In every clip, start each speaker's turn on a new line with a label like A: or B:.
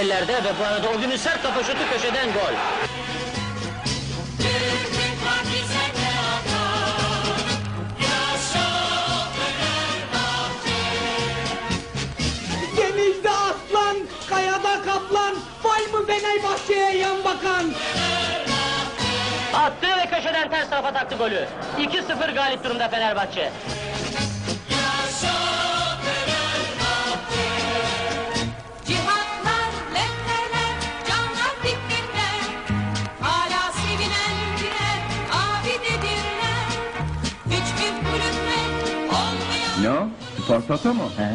A: İsraillerde ve bu arada o günün sert kafa şutu köşeden gol.
B: Denizde aslan, kayada kaplan, vay mı Fenerbahçe'ye yan bakan.
A: Attı ve köşeden ters tarafa taktı golü. 2-0 galip durumda Fenerbahçe.
C: Toto mu? He.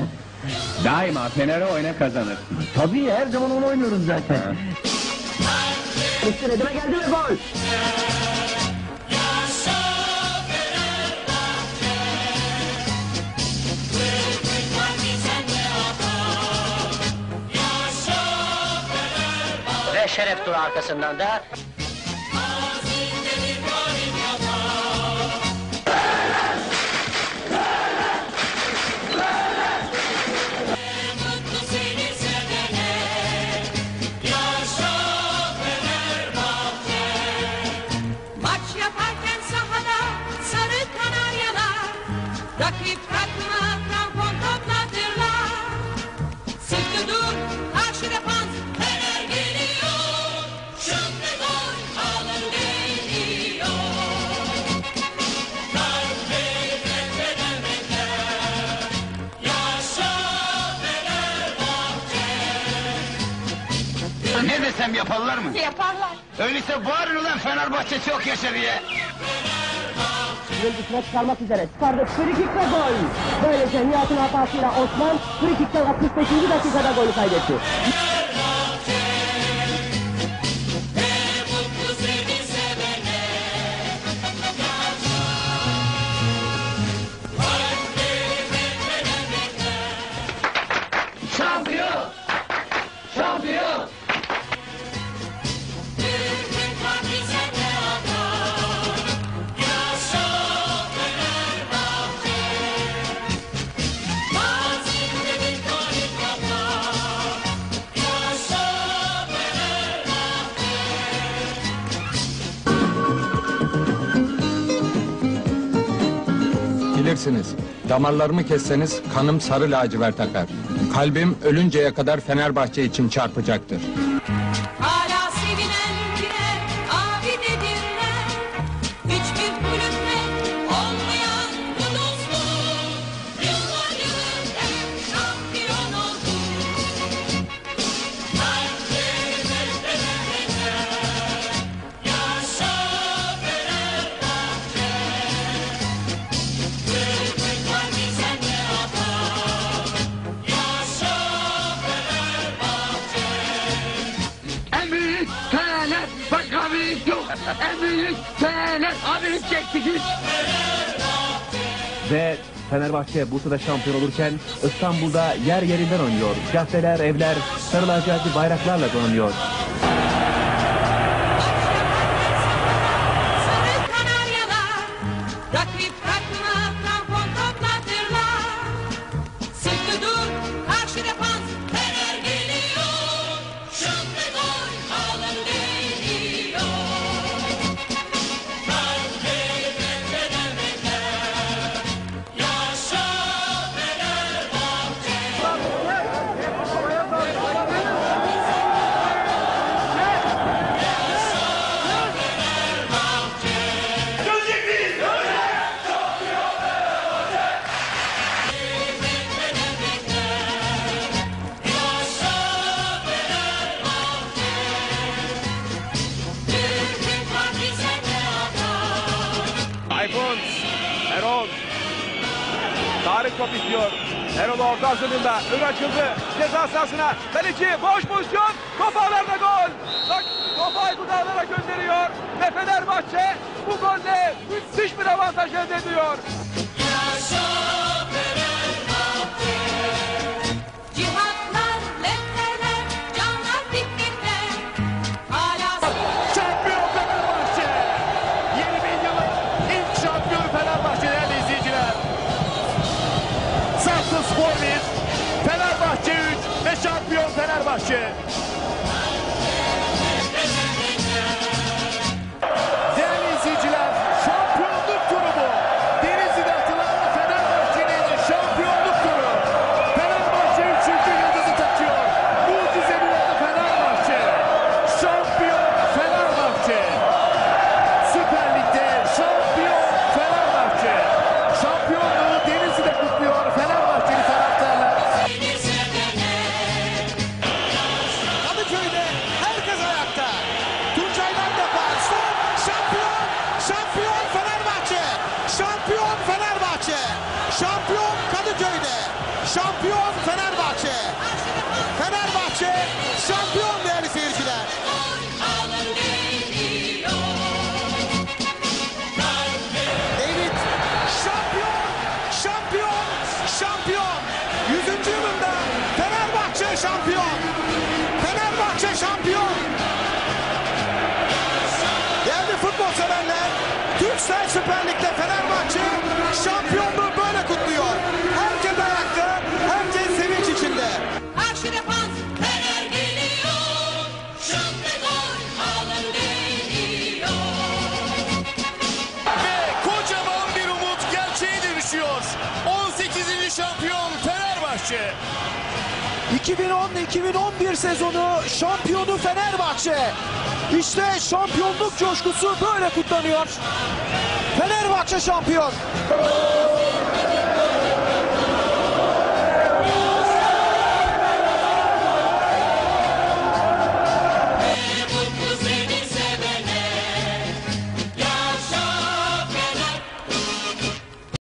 C: Daima Fener'e oyna kazanır.
D: Tabii her zaman onu oynuyoruz zaten. Üstüne Nedim'e geldi ve gol.
A: Ve şeref turu arkasından da
E: Rakip takıma krampon toplatırlar Sıkı dur karşı defans Fener geliyor Şimdi gol alır geliyor Kalbim bekle bekle Yaşa
C: Ne desem yaparlar mı?
E: Yaparlar.
C: Öyleyse bağırın ulan Fenerbahçe çok yaşa diye.
D: Yıldızına çıkarmak üzere. Çıkardı. Frikik ve gol. Böylece Nihat'ın hatasıyla Osman frikikten 65. dakikada golü kaydetti.
F: Bilirsiniz, damarlarımı kesseniz kanım sarı lacivert akar. Kalbim ölünceye kadar Fenerbahçe için çarpacaktır.
C: Büyük Fener! Abi çektik
G: Ve Fenerbahçe Bursa'da şampiyon olurken İstanbul'da yer yerinden oynuyor. Caddeler, evler sarı lacivertli bayraklarla donanıyor.
H: Tarık top istiyor. Erol orta hazırlığında. Ön açıldı. Ceza sahasına. Kaleci boş pozisyon. Top ağlarda gol. Bak topu Aykut gönderiyor. Ve Fenerbahçe bu golle müthiş bir avantaj elde ediyor.
I: Zerwa się! Fenerbahçe. 2010-2011 sezonu şampiyonu Fenerbahçe. İşte şampiyonluk coşkusu böyle kutlanıyor. Fenerbahçe şampiyon.